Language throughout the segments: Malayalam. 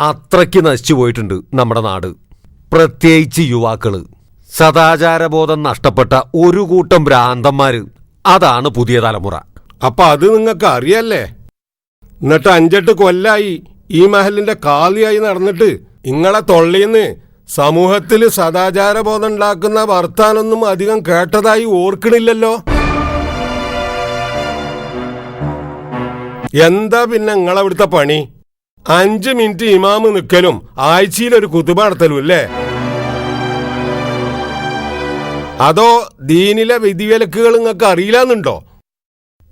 അത്രയ്ക്ക് നശിച്ചു പോയിട്ടുണ്ട് നമ്മുടെ നാട്. പ്രത്യേകിച്ച് യുവാക്കൾ സദാചാരബോധം നഷ്ടപ്പെട്ട ഒരു കൂട്ടം ഭ്രാന്തന്മാര്. അതാണ് പുതിയ തലമുറ. അപ്പൊ അത് നിങ്ങൾക്ക് അറിയല്ലേ? എന്നിട്ട് അഞ്ചെട്ട് കൊല്ലായി ഈ മഹലിന്റെ കാലിയായി നടന്നിട്ട് ഇങ്ങളെ തൊള്ളിന്ന് സമൂഹത്തിൽ സദാചാരബോധം ഉണ്ടാക്കുന്ന വർത്താനൊന്നും അധികം കേട്ടതായി ഓർക്കണില്ലല്ലോ? എന്താ പിന്നെ നിങ്ങളവിടുത്തെ പണി? അഞ്ച് മിനിറ്റ് ഇമാമ് നിൽക്കലും ആഴ്ചയിൽ ഒരു കുത്തുബ നടത്തലും അല്ലേ അതോ ദീനിലെ വിധിവിലക്കുകൾ നിങ്ങൾക്ക് അറിയില്ലെന്നുണ്ടോ?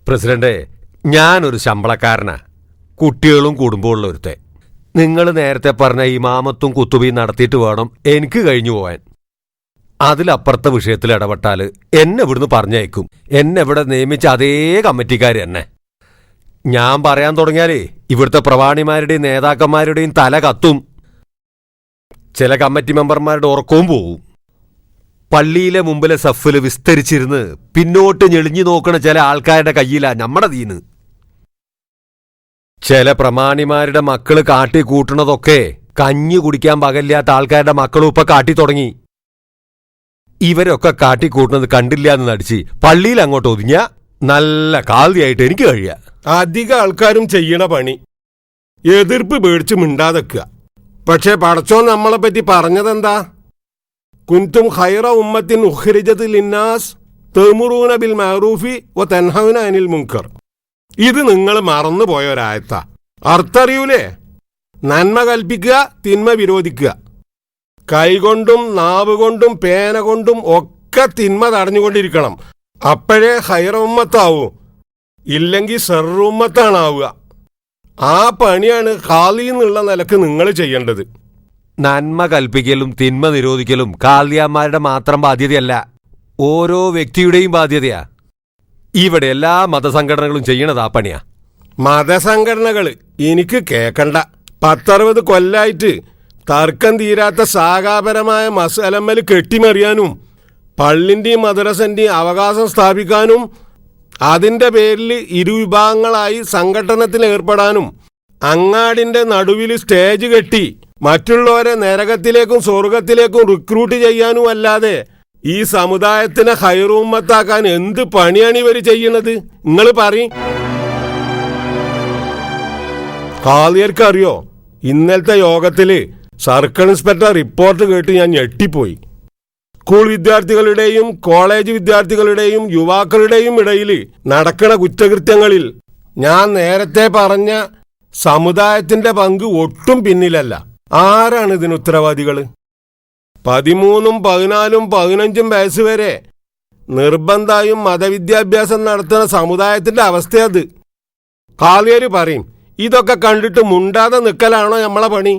പ്രസിഡന്റ് ഞാനൊരു ശമ്പളക്കാരനാ. കുട്ടികളും കുടുംബമുള്ള ഒരുത്തെ നിങ്ങൾ നേരത്തെ പറഞ്ഞ ഇമാമത്തും കുത്തുബയും നടത്തിയിട്ട് വേണം എനിക്ക് കഴിഞ്ഞു പോവാൻ. അതിലപ്പുറത്തെ വിഷയത്തിൽ ഇടപെട്ടാൽ എന്നെ ഇവിടുന്ന് പറഞ്ഞയക്കും. എന്നെ ഇവിടെ നിയമിച്ച അതേ കമ്മിറ്റിക്കാർ തന്നെ. ഞാൻ പറയാൻ തുടങ്ങിയാലേ ഇവിടുത്തെ പ്രവാണിമാരുടെയും നേതാക്കന്മാരുടെയും തല കത്തും. ചില കമ്മിറ്റി മെമ്പർമാരുടെ ഉറക്കവും പോവും. പള്ളിയിലെ മുമ്പിലെ സഫിൽ വിസ്തരിച്ചിരുന്ന് പിന്നോട്ട് ഞെളിഞ്ഞു നോക്കണ ചില ആൾക്കാരുടെ കയ്യിലാ നമ്മുടെ തീന്ന്. ചില പ്രമാണിമാരുടെ മക്കൾ കാട്ടി കൂട്ടണതൊക്കെ കഞ്ഞി കുടിക്കാൻ പകല്ലാത്ത ആൾക്കാരുടെ മക്കളും ഇപ്പൊ കാട്ടി തുടങ്ങി. ഇവരൊക്കെ കാട്ടിക്കൂട്ടുന്നത് കണ്ടില്ല എന്ന് നടിച്ച് പള്ളിയിൽ അങ്ങോട്ട് ഒതുങ്ങിയ? നല്ല കാൽതിയായിട്ട് എനിക്ക് കഴിയാ. അധിക ആൾക്കാരും ചെയ്യണ പണി. എതിർപ്പ് പേടിച്ച് മിണ്ടാതെക്കുക. പക്ഷേ പടച്ചോ നമ്മളെ പറ്റി പറഞ്ഞതെന്താ? കുൻതും ഖൈറ ഉമ്മത്തിൻ ഉഖ്രിജത്ത് ലിന്നാസ് തെമുറൂന ബിൽ മാറൂഫി വ തെൻഹവിന അനിൽ മുങ്കർ ഇത് നിങ്ങൾ മറന്നു പോയ അർത്ഥറിയൂലേ? നന്മ കൽപ്പിക്കുക തിന്മ വിരോധിക്കുക. കൈകൊണ്ടും നാവ് കൊണ്ടും പേന കൊണ്ടും ഒക്കെ തിന്മ തടഞ്ഞുകൊണ്ടിരിക്കണം. അപ്പോഴേ ഹൈറ ഉമ്മത്താവൂ. ഇല്ലെങ്കിൽ സെറുമ്മത്താണാവുക ആ പണിയാണ് ഖാലി എന്നുള്ള നിലയ്ക്ക് നിങ്ങൾ ചെയ്യേണ്ടത്. നന്മ കൽപ്പിക്കലും തിന്മ നിരോധിക്കലും കാലിയാന്മാരുടെ മാത്രം ബാധ്യതയല്ല ഓരോ വ്യക്തിയുടെയും ബാധ്യതയാ. ഇവിടെ എല്ലാ മതസംഘടനകളും ചെയ്യണത് ആ പണിയാ. മതസംഘടനകൾ എനിക്ക് കേക്കണ്ട. പത്തറുപത് കൊല്ലായിട്ട് തർക്കം തീരാത്ത സാകാപരമായ മസലമ്മൽ കെട്ടിമറിയാനും പള്ളിന്റെയും മദ്രസന്റെയും അവകാശം സ്ഥാപിക്കാനും അതിന്റെ പേരിൽ ഇരുവിഭാഗങ്ങളായി സംഘടനത്തിൽ ഏർപ്പെടാനും അങ്ങാടിന്റെ നടുവിൽ സ്റ്റേജ് കെട്ടി മറ്റുള്ളവരെ നരകത്തിലേക്കും സ്വർഗത്തിലേക്കും റിക്രൂട്ട് ചെയ്യാനും അല്ലാതെ ഈ സമുദായത്തിനെ ഹൈറൂമത്താക്കാൻ എന്ത് പണിയാണ് ഇവർ ചെയ്യുന്നത്? നിങ്ങൾ പറയും. കാളിയർക്ക് അറിയോ ഇന്നലത്തെ യോഗത്തിൽ സർക്കിൾ ഇൻസ്പെക്ടർ റിപ്പോർട്ട് കേട്ട് ഞാൻ ഞെട്ടിപ്പോയി. സ്കൂൾ വിദ്യാർത്ഥികളുടെയും കോളേജ് വിദ്യാർത്ഥികളുടെയും യുവാക്കളുടെയും ഇടയിൽ നടക്കുന്ന കുറ്റകൃത്യങ്ങളിൽ ഞാൻ നേരത്തെ പറഞ്ഞ സമുദായത്തിന്റെ പങ്ക് ഒട്ടും പിന്നിലല്ല. ആരാണ് ഇതിന് ഉത്തരവാദികൾ? പതിമൂന്നും പതിനാലും പതിനഞ്ചും വയസ്സ് വരെ നിർബന്ധമായും മതവിദ്യാഭ്യാസം നടത്തുന്ന സമുദായത്തിന്റെ അവസ്ഥയത് കാളിയര് പറയും ഇതൊക്കെ കണ്ടിട്ട് മുണ്ടാതെ നിൽക്കലാണോ നമ്മളെ പണി?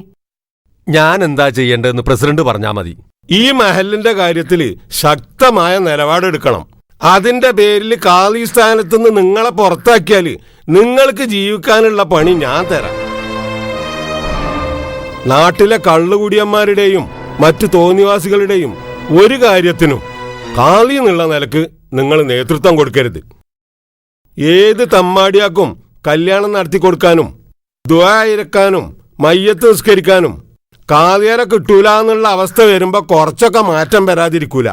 ഞാൻ എന്താ ചെയ്യേണ്ടതെന്ന് പ്രസിഡന്റ് പറഞ്ഞാൽ മതി. ഈ മഹലിന്റെ കാര്യത്തിൽ ശക്തമായ നിലപാടെടുക്കണം. അതിന്റെ പേരിൽ കാളി സ്ഥാനത്ത് നിന്ന് നിങ്ങളെ പുറത്താക്കിയാൽ നിങ്ങൾക്ക് ജീവിക്കാനുള്ള പണി ഞാൻ തരാം. നാട്ടിലെ കള്ളുകുടിയന്മാരുടെയും മറ്റു തോന്നിവാസികളുടെയും ഒരു കാര്യത്തിനും കാളി എന്നുള്ള നിലയ്ക്ക് നിങ്ങൾ നേതൃത്വം കൊടുക്കരുത്. ഏത് തമ്മാടിയാക്കും കല്യാണം നടത്തി കൊടുക്കാനും ദ്വായിരക്കാനും മയ്യത്ത് നിസ്കരിക്കാനും കാതിയരെ കിട്ടൂല എന്നുള്ള അവസ്ഥ വരുമ്പോ കുറച്ചൊക്കെ മാറ്റം വരാതിരിക്കൂല.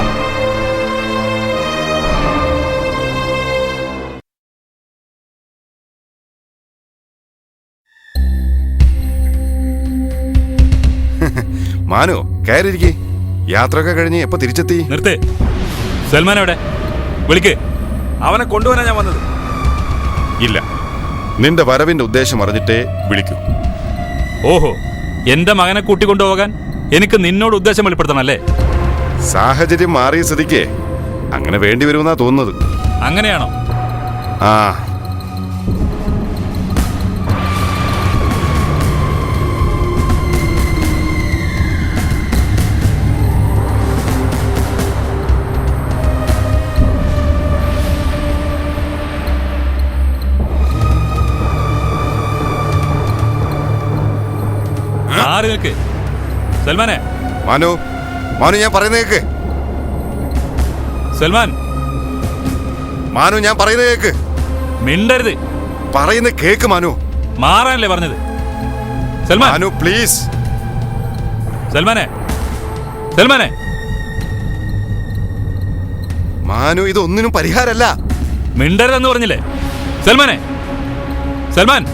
മാനു കയറിയിരിക്കേ. യാത്രയൊക്കെ കഴിഞ്ഞ് എപ്പോ തിരിച്ചെത്തി? നിർത്തേ. സൽമാൻ എവിടെ? വിളിക്ക്. അവനെ കൊണ്ടുവരാൻ ഞാൻ വന്നത്. ഇല്ല. നിന്റെ വരവിന്റെ ഉദ്ദേശം അറിഞ്ഞിട്ടേ വിളിക്കൂ. ഓഹോ. എന്റെ മകനെ കൂട്ടിക്കൊണ്ടുപോകാൻ എനിക്ക് നിന്നോട് ഉദ്ദേശം വെളിപ്പെടുത്തണം അല്ലേ സാഹചര്യം മാറിയ സ്ഥിതിക്ക് അങ്ങനെ വേണ്ടി വരുമെന്നാ തോന്നുന്നത്. അങ്ങനെയാണോ? ആ. ആര് നിൽക്ക്. സൽമാനെ. മാനു മാനു ഞാൻ പറയുന്നത് കേക്ക്. സൽമാൻ. മാനു ഞാൻ പറയുന്നത് കേക്ക്. മിണ്ടരുത്. പറയുന്ന കേക്ക് മാനു. മാറാനല്ലേ പറഞ്ഞത്? സൽമാൻ. മാനു പ്ലീസ് സൽമാനെ. സൽമാനെ. മാനു ഇതൊന്നിനും പരിഹാരമല്ല. മിണ്ടരുതെന്ന് പറഞ്ഞില്ലേ? സൽമാനെ. സൽമാൻ.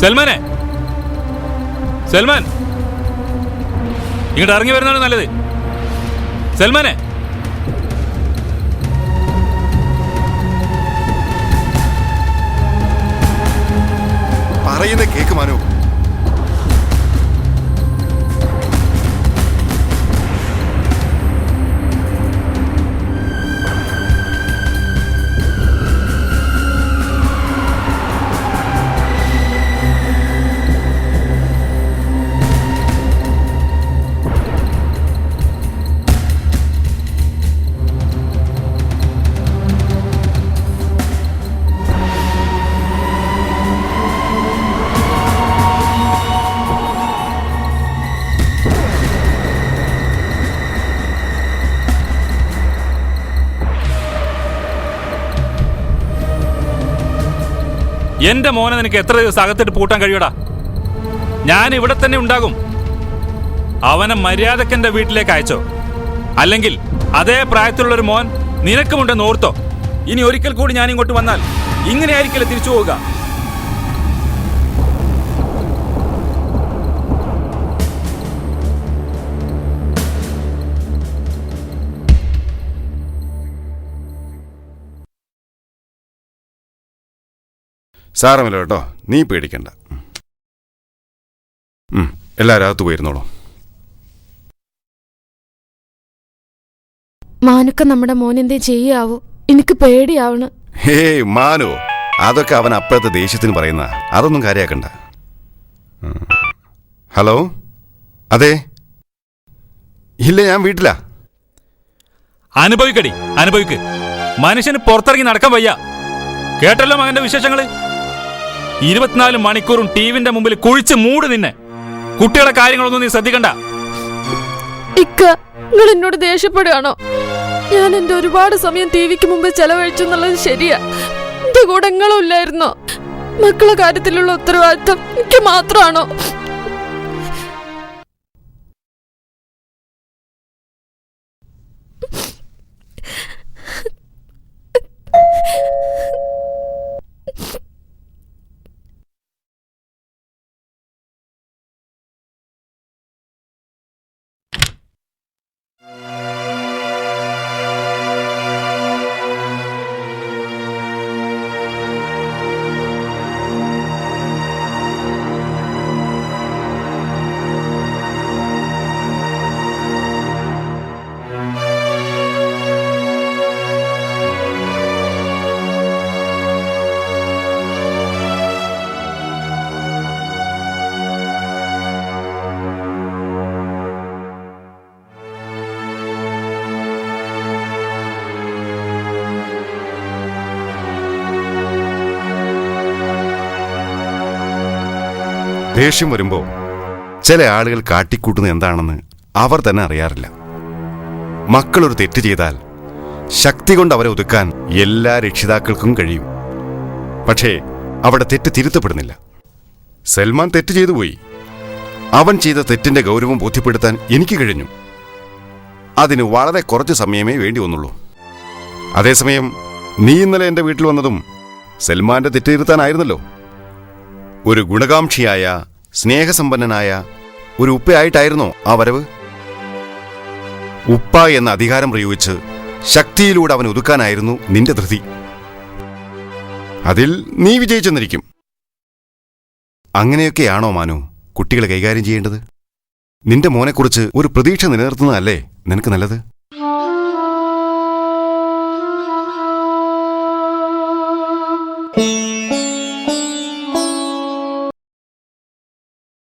സൽമാനെ. സൽമാൻ. ഇങ്ങോട്ട് ഇറങ്ങി വരുന്നതാണ് നല്ലത്. സൽമാനെ. പറയുന്ന കേക്ക് മാനു. എന്റെ മോനെ നിനക്ക് എത്ര ദിവസം അകത്തിട്ട് പൂട്ടാൻ കഴിയൂടാ ഞാൻ ഇവിടെ തന്നെ ഉണ്ടാകും. അവനെ മര്യാദക്കെന്റെ വീട്ടിലേക്ക് അയച്ചോ. അല്ലെങ്കിൽ അതേ പ്രായത്തിലുള്ള ഒരു മോൻ നിനക്കുമുണ്ടെന്ന് ഓർത്തോ. ഇനി ഒരിക്കൽ കൂടി ഞാൻ ഇങ്ങോട്ട് വന്നാൽ ഇങ്ങനെയായിരിക്കില്ല തിരിച്ചു പോവുക? സാരമില്ല കേട്ടോ. നീ പേടിക്കണ്ട. എല്ലാരും എല്ലാവരും അകത്ത് പോയിരുന്നോളൂ. മാനുക്ക നമ്മുടെ മോൻ എന്തേ ചെയ്യാവൂ? എനിക്ക് പേടിയാവണ്. ഹേ മാനു അതൊക്കെ അവൻ അപ്പോഴത്തെ ദേഷ്യത്തിന് പറയുന്ന അതൊന്നും കാര്യാക്കണ്ട. ഹലോ? അതെ? ഇല്ല ഞാൻ വീട്ടിലാ. അനുഭവിക്കടി അനുഭവിക്ക്. മനുഷ്യന് പുറത്തിറങ്ങി നടക്കാൻ വയ്യ. കേട്ടല്ലോ മകന്റെ വിശേഷങ്ങൾ? ഇരുപത്തിനാല് മണിക്കൂറും ടിവിന്റെ മുമ്പിൽ കുഴിച്ച് മൂട് നിന്നെ. കുട്ടികളുടെ കാര്യങ്ങളൊന്നും നീ ശ്രദ്ധിക്കണ്ട. ഇക്ക നിങ്ങൾ എന്നോട് ദേഷ്യപ്പെടുകയാണോ? ഞാൻ എന്റെ ഒരുപാട് സമയം ടി വിക്ക് മുമ്പ് ചെലവഴിച്ചു എന്നുള്ളത് ശരിയാ. എന്റെ കൂടെ നിങ്ങളും ഇല്ലായിരുന്നോ. മക്കളെ കാര്യത്തിലുള്ള ഉത്തരവാദിത്തം എനിക്ക് മാത്രമാണോ? ദേഷ്യം വരുമ്പോൾ ചില ആളുകൾ കാട്ടിക്കൂട്ടുന്നത് എന്താണെന്ന് അവർ തന്നെ അറിയാറില്ല. മക്കളൊരു തെറ്റ് ചെയ്താൽ ശക്തി കൊണ്ട് അവരെ ഒതുക്കാൻ എല്ലാ രക്ഷിതാക്കൾക്കും കഴിയും. പക്ഷേ അവിടെ തെറ്റ് തിരുത്തപ്പെടുന്നില്ല. സൽമാൻ തെറ്റ് ചെയ്തു പോയി. അവൻ ചെയ്ത തെറ്റിന്റെ ഗൗരവം ബോധ്യപ്പെടുത്താൻ എനിക്ക് കഴിഞ്ഞു. അതിന് വളരെ കുറച്ച് സമയമേ വേണ്ടി വന്നുള്ളൂ. അതേസമയം നീ ഇന്നലെ എന്റെ വീട്ടിൽ വന്നതും സൽമാന്റെ തെറ്റ് തിരുത്താനായിരുന്നല്ലോ. ഒരു ഗുണകാംക്ഷിയായ സ്നേഹസമ്പന്നനായ ഒരു ഉപ്പയായിട്ടായിരുന്നോ ആ വരവ്? ഉപ്പ എന്ന അധികാരം പ്രയോഗിച്ച് ശക്തിയിലൂടെ അവൻ ഒതുക്കാനായിരുന്നു നിന്റെ ധൃതി. അതിൽ നീ വിജയിച്ചെന്നിരിക്കും. അങ്ങനെയൊക്കെയാണോ മാനു കുട്ടികളെ കൈകാര്യം ചെയ്യേണ്ടത്? നിന്റെ മോനെക്കുറിച്ച് ഒരു പ്രതീക്ഷ നിലനിർത്തുന്നതല്ലേ നിനക്ക് നല്ലത്?